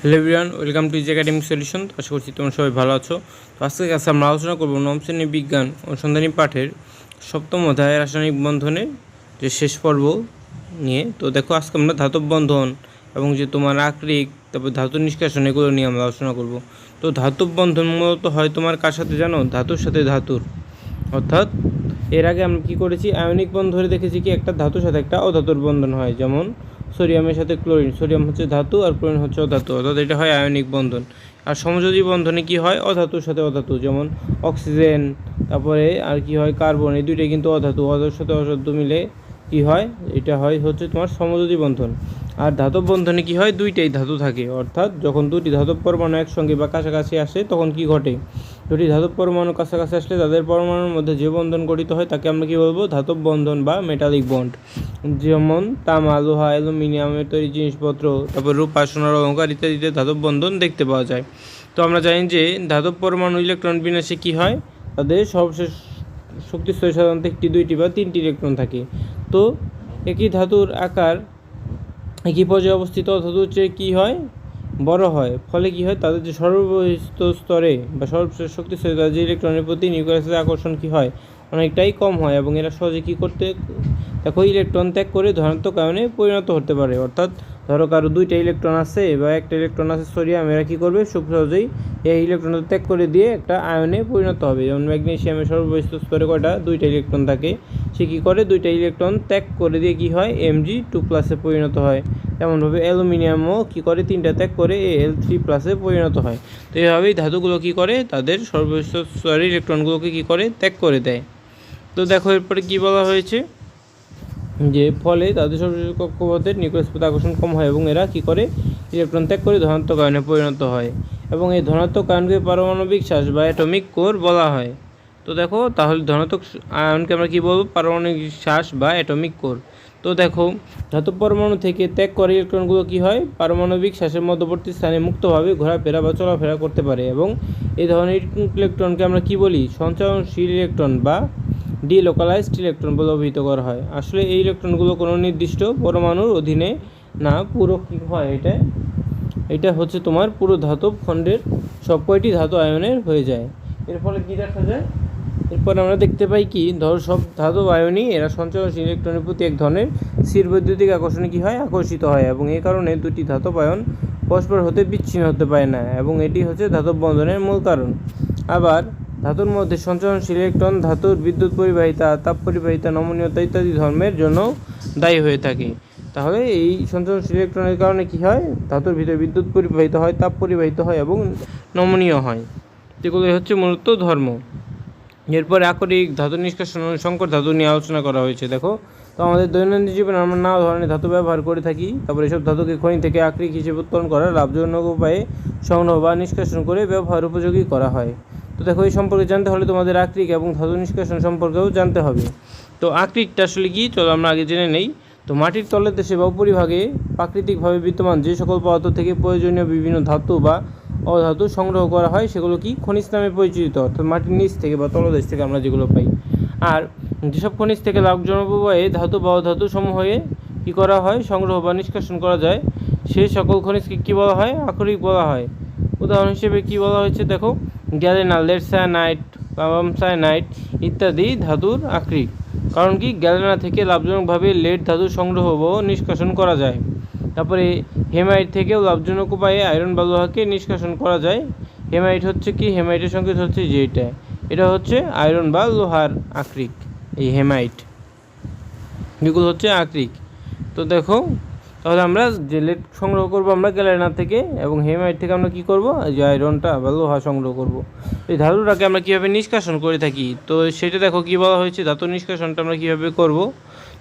Hello everyone welcome to is academic solution আশা করছি তোমরা সবাই ভালো আছো। তো আজকে কাছে আমরা আলোচনা করব নবম শ্রেণি বিজ্ঞান অনুসন্ধানী পাঠের সপ্তম অধ্যায় রাসায়নিক বন্ধনে যে শেষ পর্ব নিয়ে। তো দেখো, আজকে আমরা ধাতব বন্ধন এবং যে তোমার আকরিক, তারপর ধাতু নিষ্কাশন, এগুলো নিয়ে আমরা আলোচনা করব। তো ধাতব বন্ধন মূলত হয় তোমার কার সাথে জানো? ধাতুর সাথে ধাতুর। অর্থাৎ এর আগে আমরা কী করেছি? আয়নিক বন্ধনে দেখেছি কি একটা ধাতুর সাথে একটা অধাতুর বন্ধন হয়। যেমন সোডিয়ামের সাথে ক্লোরিন, সোডিয়াম হচ্ছে ধাতু আর ক্লোরিন হচ্ছে অধাতু, অর্থাৎ এটা হয় আয়নিক বন্ধন। আর সমযোজী বন্ধনে কি হয়? অধাতুর সাথে অধাতু, যেমন অক্সিজেন, তারপরে আর কি হয়? কার্বন, এই দুইটাই কিন্তু অধাতু, অধাতুর সাথে অধাতু মিলে কি হয়, এটা হয় হচ্ছে তোমার সমযোজী বন্ধন। আর ধাতব বন্ধনে কি হয়? দুইটাই ধাতু থাকে। অর্থাৎ যখন দুটি ধাতব পরমাণু একসঙ্গে বা কাছাকাছি আসে, তখন কি ঘটে? দুটি ধাতব পরমাণু কাছাকাছি আসলে তাদের পরমাণুর মধ্যে যে বন্ধন গঠিত হয়, তাকে আমরা কি বলব? ধাতব বন্ধন বা মেটালিক বন্ড যেমন তামা, লোহা অ্যালুমিনিয়ামের তৈরি জিনিসপত্র, তারপর রূপা, সোনার অলঙ্কার ইত্যাদিতে ধাতব বন্ধন দেখতে পাওয়া যায়। তো আমরা জানি যে ধাতব পরমাণু ইলেকট্রন বিন্যাসে কি হয়? তাদের সবশেষ শক্তি স্তরে সাধারণত একটি, দুইটি বা তিনটি ইলেকট্রন থাকে। তো একই ধাতুর আকার, একই পর্যায়ে অবস্থিত ধাতুর চেয়ে কী হয়? বড় হয়। ফলে কি হয়? তাদের যে সর্বস্থ স্তরে বা সর্বশেষ শক্তি স্তরে তাদের যে ইলেকট্রনের প্রতি নিউক্লিয়াসের আকর্ষণ কী হয়? অনেকটাই কম হয় এবং এরা সহজে কী করতে, দেখো ইলেকট্রন ত্যাগ করে ধনাত্মক আয়নে পরিণত হতে পারে। অর্থাৎ ধরো কারও দুইটা ইলেকট্রন আছে বা একটা ইলেকট্রন আছে সোডিয়াম এরা কী করবে? খুব সহজেই এই ইলেকট্রনটা ত্যাগ করে দিয়ে একটা আয়নে পরিণত হবে। যেমন ম্যাগনেশিয়ামের সর্ববহিষ্ঠ স্তরে কয়টা? দুইটা ইলেকট্রন থাকে। সে কী করে? দুইটা ইলেকট্রন ত্যাগ করে দিয়ে কী হয়? এমজি টু প্লাসে পরিণত হয়। তেমনভাবে অ্যালুমিনিয়ামও কী করে? তিনটা ত্যাগ করে এ এল থ্রি প্লাসে পরিণত হয়। তো এইভাবেই ধাতুগুলো কী করে? তাদের সর্বশ্রেষ্ঠ স্তরের ইলেকট্রনগুলোকে কী করে? ত্যাগ করে দেয়। তো দেখো এরপরে কী বলা হয়েছে? যে ফলে তাদের সর্বশেষ কক্ষপথের নিউক্লিয়াস পথে আকর্ষণ কম হয় এবং এরা কী করে? ইলেকট্রন ত্যাগ করে ধনাত্মক আয়নে পরিণত হয় এবং এই ধনাত্মক আয়নকে পারমাণবিক শ্বাস বা অ্যাটমিক কোর বলা হয়। তো দেখো, তাহলে ধনাত্মক আয়নকে আমরা কী বলব? পারমাণবিক শ্বাস বা অ্যাটমিক কোর। তো দেখো, ধাতব পরমাণু থেকে ত্যাগ করা ইলেকট্রনগুলো কী হয়? পারমাণবিক শ্বাসের মধ্যবর্তী স্থানে মুক্তভাবে ঘোরাফেরা বা চলাফেরা করতে পারে এবং এই ধরনের ইলেকট্রনকে আমরা কী বলি? সঞ্চয়নশীল ইলেকট্রন বা ডিলোকালাইজড ইলেকট্রন বলে অভিহিত করা হয়। আসলে এই ইলেকট্রনগুলো কোনো নির্দিষ্ট পরমাণুর অধীনে না, পুরো কী হয় এটা? এটা হচ্ছে তোমার পুরো ধাতব খণ্ডের সব কয়টি ধাতু আয়নের হয়ে যায়। এর ফলে কী দেখা যায়? এরপর আমরা দেখতে পাই কি, ধরো সব ধাতব আয়নই এরা সঞ্চয়নশীল ইলেকট্রনের প্রতি এক ধরনের স্থির বৈদ্যুতিক আকর্ষণে কী হয়? আকর্ষিত হয় এবং এই কারণে দুটি ধাতব আয়ন পরস্পর হতে বিচ্ছিন্ন হতে পারে না এবং এটি হচ্ছে ধাতব বন্ধনের মূল কারণ। আবার ধাতুর মধ্যে সঞ্চরণশীল ইলেকট্রন, ধাতুর বিদ্যুৎ পরিবাহিতা, তাপ পরিবাহিতা, নমনীয়তা ইত্যাদি ধর্মের জন্য দায়ী হয়ে থাকে। তাহলে এই সঞ্চরণশীল ইলেকট্রনের কারণে কি হয়? ধাতুর ভিতরে বিদ্যুৎ পরিবাহিত হয়, তাপ পরিবাহিত হয় এবং নমনীয় হয়। যেগুলোই হচ্ছে মূলত ধর্ম। এরপরে আকরিক ধাতু নিষ্কাশন ও সংকর ধাতু নিয়ে আলোচনা করা হয়েছে, দেখো। তো আমাদের দৈনন্দিন জীবনে আমরা নানা ধরনের ধাতু ব্যবহার করে থাকি। তারপরে এসব ধাতুকে খনি থেকে আকরিক হিসেবে উত্তোলন করা লাভজনক উপায়ে সংগ্রহ বা নিষ্কাশন করে ব্যবহার উপযোগী করা হয়। তো দেখো, এই সম্পর্কে জানতে হলে তোমাদের আকরিক এবং ধাতু নিষ্কাশন সম্পর্কেও জানতে হবে। তো আকরিকটা আসলে কি? চলো আমরা আগে জেনে নেই। তো মাটির তলের দেশে বা উপরিভাগে প্রাকৃতিকভাবে বিদ্যমান যে সকল পদার্থ থেকে প্রয়োজনীয় বিভিন্ন ধাতু বা অধাতু সংগ্রহ করা হয়, সেগুলো কি? খনিজ নামে পরিচিত। অর্থাৎ মাটির নিচ থেকে বা তলদেশ থেকে আমরা যেগুলো পাই। আর যেসব খনিজ থেকে লাভজনক উপায়ে ধাতু বা অধাতু সমূহে কী করা হয়? সংগ্রহ বা নিষ্কাশন করা যায়। সেই সকল খনিজকে কী বলা হয়? আকরিক বলা হয়। উদাহরণ হিসেবে কী বলা হয়েছে? দেখো গ্যালেনা সায়ানাইট কাবাম সায়ানাইট ইত্যাদি ধাতুর আকরিক কারণ কি, গ্যালেনা থেকে লাভজনকভাবে লেড ধাতু সংগ্রহ ও নিষ্কাশন করা যায়। তারপরে হেমাইট থেকেও লাভজনক উপায়ে আয়রন বা লোহাকে নিষ্কাশন করা যায়। হেমাইট হচ্ছে কি? হেমাইটের সংকেত হচ্ছে যে এটা এটা হচ্ছে আয়রন বা লোহার আকরিক এই হেমাইট। এগুলো হচ্ছে আকরিক তো দেখো তাহলে আমরা লেড সংগ্রহ করব আমরা গ্যালেনা থেকে এবং হেমাইট থেকে আমরা কি করব? যে আয়রনটা বা লোহা সংগ্রহ করব। এই ধাতুটাকে আমরা কীভাবে নিষ্কাশন করে থাকি? তো সেটা দেখো কী বলা হয়েছে, ধাতু নিষ্কাশনটা আমরা কীভাবে করব?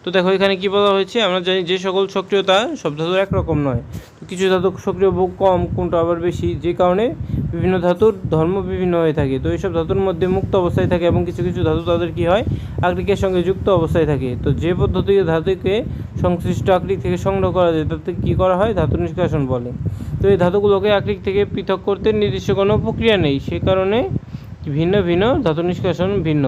তো দেখো, এখানে কি বলা হয়েছে? আমরা জানি যে সকল সক্রিয়তা সব ধাতুর একরকম নয়। তো কিছু ধাতু সক্রিয় কম, কোনটা আবার বেশি? যে কারণে বিভিন্ন ধাতুর ধর্ম বিভিন্ন হয়ে থাকে। তো এইসব ধাতুর মধ্যে মুক্ত অবস্থায় থাকে এবং কিছু কিছু ধাতু তাদের কি হয়? আকৃতির সঙ্গে যুক্ত অবস্থায় থাকে। তো যে পদ্ধতিতে ধাতুকে সংশ্লিষ্ট আকৃতি থেকে সংগ্রহ করা যায়, তাতে কী করা হয়? ধাতু নিষ্কাশন বলে। তো এই ধাতুগুলোকে আকৃতি থেকে পৃথক করতে নির্দিষ্ট কোনো প্রক্রিয়া নেই। সে কারণে ভিন্ন ভিন্ন ধাতু নিষ্কাশন ভিন্ন।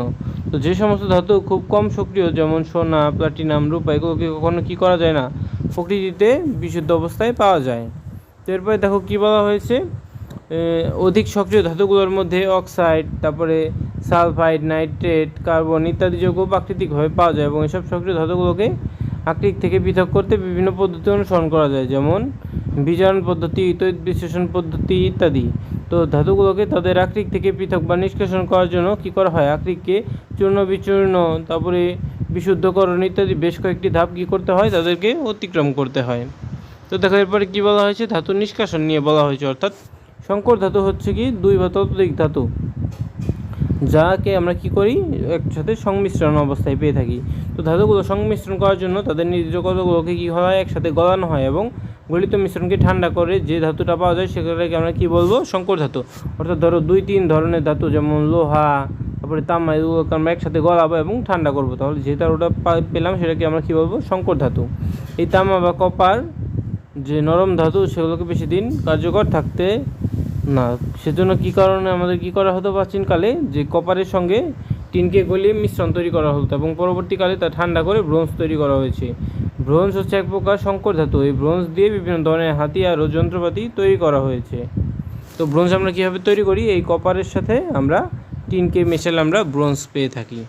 তো যে সমস্ত ধাতু খুব কম সক্রিয়, যেমন সোনা প্লাটিনাম রূপা, এগুলোকে কখনো কী করা যায় না? প্রকৃতিতে বিশুদ্ধ অবস্থায় পাওয়া যায়। তো এরপরে দেখো কী বলা হয়েছে? অধিক সক্রিয় ধাতুগুলোর মধ্যে অক্সাইড তারপরে সালফাইড নাইট্রেট কার্বন ইত্যাদি যৌগ প্রাকৃতিকভাবে পাওয়া যায় এবং এসব সক্রিয় ধাতুগুলোকে আকৃতি থেকে পৃথক করতে বিভিন্ন পদ্ধতি অনুসরণ করা যায়, যেমন বিজারণ পদ্ধতি তৈত বিশ্লেষণ পদ্ধতি ইত্যাদি। তো ধাতুগুলোকে তাদের আকৃতি থেকে পৃথক বা নিষ্কাশন করার জন্য কী করা হয়? আকৃতিকে চূর্ণ, বিচূর্ণ, তারপরে বিশুদ্ধকরণ ইত্যাদি বেশ কয়েকটি ধাপ কী করতে হয়? তাদেরকে অতিক্রম করতে হয়। তো দেখো, এরপরে কী বলা হয়েছে? ধাতু নিষ্কাশন নিয়ে বলা হয়েছে, অর্থাৎ সংকর ধাতু হচ্ছে কি? দুই বা ততোধিক ধাতু, যাকে আমরা কি করি? একসাথে সংমিশ্রণ অবস্থায় পেয়ে থাকি। তো ধাতুগুলো সংমিশ্রণ করার জন্য তাদের নির্দিষ্ট কতগুলোকে কী হয়? একসাথে গলানো হয় এবং গলিত মিশ্রণকে ঠান্ডা করে যে ধাতুটা পাওয়া যায় সেগুলোকে আমরা কি বলব? সংকর ধাতু। অর্থাৎ ধরো দুই তিন ধরনের ধাতু, যেমন লোহা, তারপরে তামা, এগুলোকে আমরা একসাথে গলাবো এবং ঠান্ডা করব। তাহলে যে ধাতুটা পা- পেলাম সেটাকে আমরা কি বলব? সংকর ধাতু। এই তামা বা কপার যে নরম ধাতু, সেগুলোকে বেশি দিন কার্যকর থাকতে না। সেজন্য কী কারণে আমাদের কি করা হতো প্রাচীনকালে? যে কপারের সঙ্গে টিনকে গলিয়ে মিশ্রণ তৈরি করা হতো এবং পরবর্তীকালে তা ঠান্ডা করে ব্রোঞ্জ তৈরি করা হয়েছে। ব্রোঞ্জ হচ্ছে এক প্রকার সংকর ধাতু। এই ব্রোঞ্জ দিয়ে বিভিন্ন ধরনের হাতিয়ার ও যন্ত্রপাতি তৈরি করা হয়েছে। তো ব্রোঞ্জ আমরা কীভাবে তৈরি করি? এই কপারের সাথে আমরা টিনকে মেশালে আমরা ব্রোঞ্জ পেয়ে থাকি।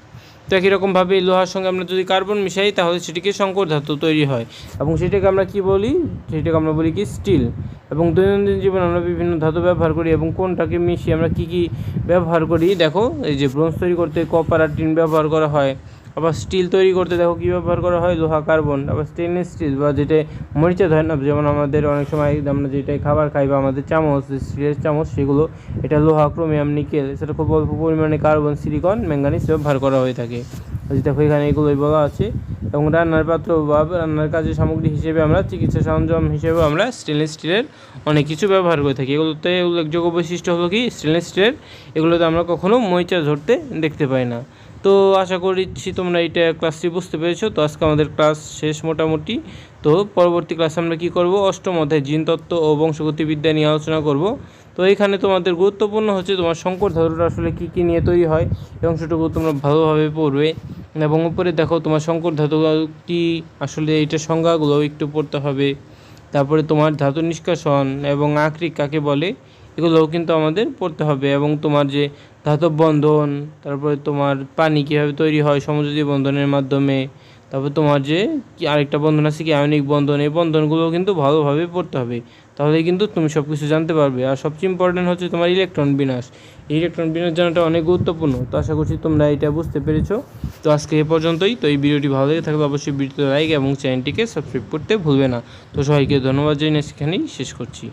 তো একই রকমভাবে লোহার সঙ্গে আমরা যদি কার্বন মিশাই, তাহলে সেটিকে শঙ্কর ধাতু তৈরি হয়। এবং সেটাকে আমরা কি বলি? সেটাকে আমরা বলি কি? স্টিল। এবং দৈনন্দিন জীবনে আমরা বিভিন্ন ধাতু ব্যবহার করি এবং কোনটাকে মিশিয়ে আমরা কি কি ব্যবহার করি? দেখো, এই যে ব্রোঞ্জ তৈরি করতে কপার আর টিন ব্যবহার করা হয়। আবার স্টিল তৈরি করতে দেখো কী ব্যবহার করা হয়? লোহা কার্বন আবার স্টেনলেস স্টিল বা যেটা মরিচা ধরে না যেমন আমাদের অনেক সময় আমরা যেটাই খাবার খাই বা আমাদের চামচ স্টিলের চামচ, সেগুলো, এটা লোহা ক্রোমিয়াম নিকেল সেটা খুব অল্প পরিমাণে কার্বন সিলিকন ম্যাঙ্গানিজ ব্যবহার করা হয়ে থাকে। দেখো এখানে এগুলোই বলা আছে। এবং রান্নার পাত্র বা রান্নার কাজের সামগ্রী হিসেবে আমরা, চিকিৎসা সরঞ্জাম হিসেবে আমরা স্টেনলেস স্টিলের অনেক কিছু ব্যবহার করে থাকি। এগুলোতে উল্লেখযোগ্য বৈশিষ্ট্য হলো কি? স্টেনলেস স্টিলের এগুলোতে আমরা কখনো মরিচা ঝরতে দেখতে পাই না। তো আশা করছি তোমরা এইটা ক্লাসটি বুঝতে পেরেছ। তো আজকে আমাদের ক্লাস শেষ মোটামুটি। তো পরবর্তী ক্লাসে আমরা কি করব? অষ্টম অধ্যায়, জিনতত্ত্ব ও বংশগতিবিদ্যা নিয়ে আলোচনা করব। তো এখানে তোমাদের গুরুত্বপূর্ণ হচ্ছে তোমার শঙ্কর ধাতুটা আসলে কী কী নিয়ে তৈরি হয় এবং সেটুকু তোমরা ভালোভাবে পড়বে। এবং উপরে দেখো তোমার শঙ্কর ধাতুটি আসলে এইটার সংজ্ঞাগুলো একটু পড়তে হবে। তারপরে তোমার ধাতু নিষ্কাশন এবং আকরিক কাকে বলে, এগুলোও কিন্তু আমাদের পড়তে হবে। এবং তোমার যে ধাতব বন্ধন, তারপরে তোমার পানি কীভাবে তৈরি হয় সমযোজী বন্ধনের মাধ্যমে, তারপর তোমার যে আরেকটা বন্ধন আছে কি আয়নিক বন্ধন, এই বন্ধনগুলো কিন্তু ভালোভাবে পড়তে হবে। তাহলে কিন্তু তুমি সব কিছু জানতে পারবে। আর সবচেয়ে ইম্পর্টেন্ট হচ্ছে তোমার ইলেকট্রন এই ইলেকট্রন বিনাশ জানাটা অনেক গুরুত্বপূর্ণ। তো আশা করছি তোমরা এটা বুঝতে পেরেছ। তো আজকে এ পর্যন্তই। তো এই ভিডিওটি ভালো লেগে থাকলে অবশ্যই ভিডিওতে লাইক এবং চ্যানেলটিকে সাবস্ক্রাইব করতে ভুলবে না। তো সবাইকে ধন্যবাদ জানিয়ে সেখানেই শেষ করছি।